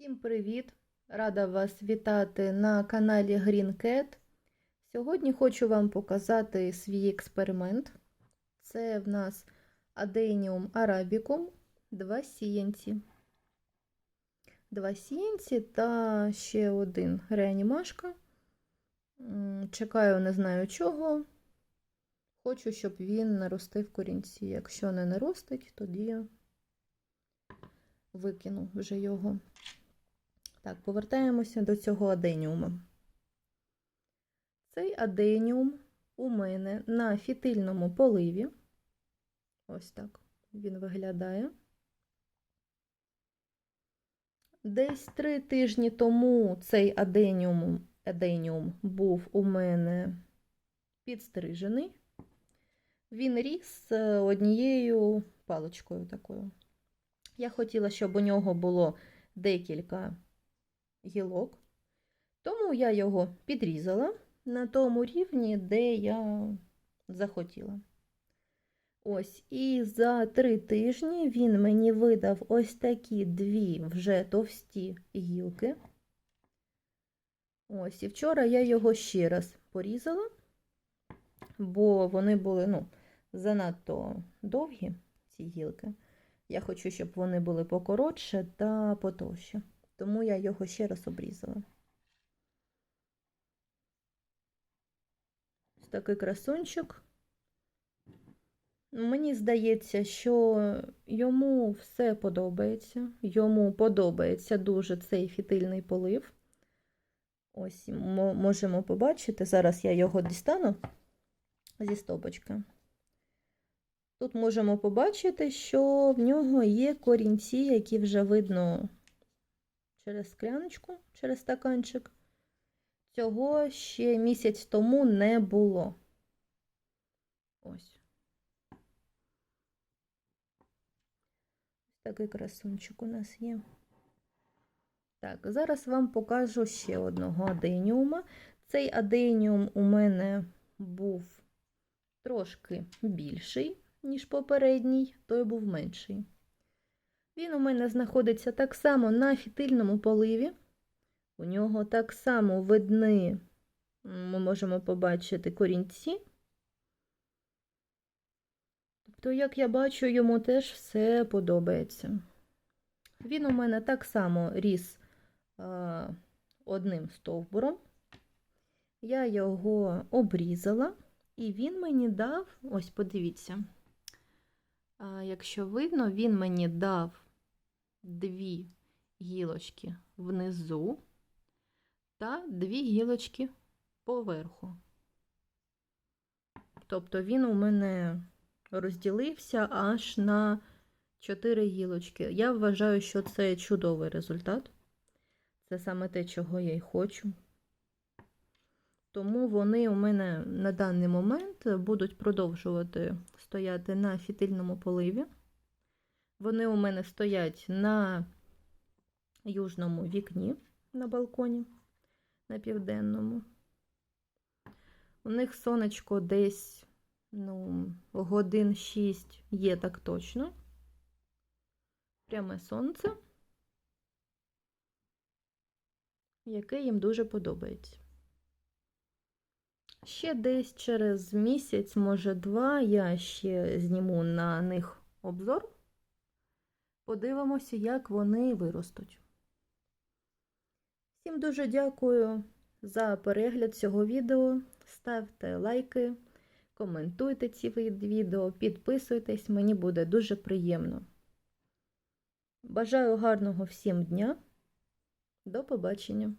Всім привіт! Рада вас вітати на каналі Green Cat. Сьогодні хочу вам показати свій експеримент. Це в нас Adenium arabicum, два сіянці. Два сіянці та ще один реанімашка. Чекаю, не знаю чого. Хочу, щоб він наростив корінці. Якщо не наростить, тоді викину вже його. Так, повертаємося до цього аденіума. Цей аденіум у мене на фітильному поливі. Ось так він виглядає. Десь три тижні тому цей аденіум, аденіум був у мене підстрижений. Він ріс однією паличкою такою. Я хотіла, щоб у нього було декілька гілок, тому я його підрізала на тому рівні, де я захотіла. Ось, і за три тижні він мені видав ось такі дві вже товсті гілки. Ось, і вчора я його ще раз порізала, бо вони були ну, занадто довгі, ці гілки. Я хочу, щоб вони були покоротше та потовщі. Тому я його ще раз обрізала. Ось такий красунчик. Мені здається, що йому все подобається. Йому подобається дуже цей фітильний полив. Ось можемо побачити. Зараз я його дістану зі стопочки. Тут можемо побачити, що в нього є корінці, які вже видно через скляночку, через стаканчик. Цього ще місяць тому не було. Ось. Такий красунчик у нас є. Так, зараз вам покажу ще одного аденіума. Цей аденіум у мене був трошки більший, ніж попередній, той був менший. Він у мене знаходиться так само на фітильному поливі. У нього так само видні, ми можемо побачити корінці. Тобто, як я бачу, йому теж все подобається. Він у мене так само ріс а, одним стовбуром. Я його обрізала, і він мені дав, ось подивіться, а, якщо видно, він мені дав дві гілочки внизу та дві гілочки поверху. Тобто він у мене розділився аж на 4 гілочки. Я вважаю, що це чудовий результат. Це саме те, чого я й хочу. Тому вони у мене на даний момент будуть продовжувати стояти на фітильному поливі. Вони у мене стоять на южному вікні на балконі, на південному. У них сонечко десь ну, годин 6 є так точно. Пряме сонце, яке їм дуже подобається. Ще десь через місяць, може два, я ще зніму на них обзор. Подивимося, як вони виростуть. Всім дуже дякую за перегляд цього відео. Ставте лайки, коментуйте ці відео, підписуйтесь, мені буде дуже приємно. Бажаю гарного всім дня. До побачення!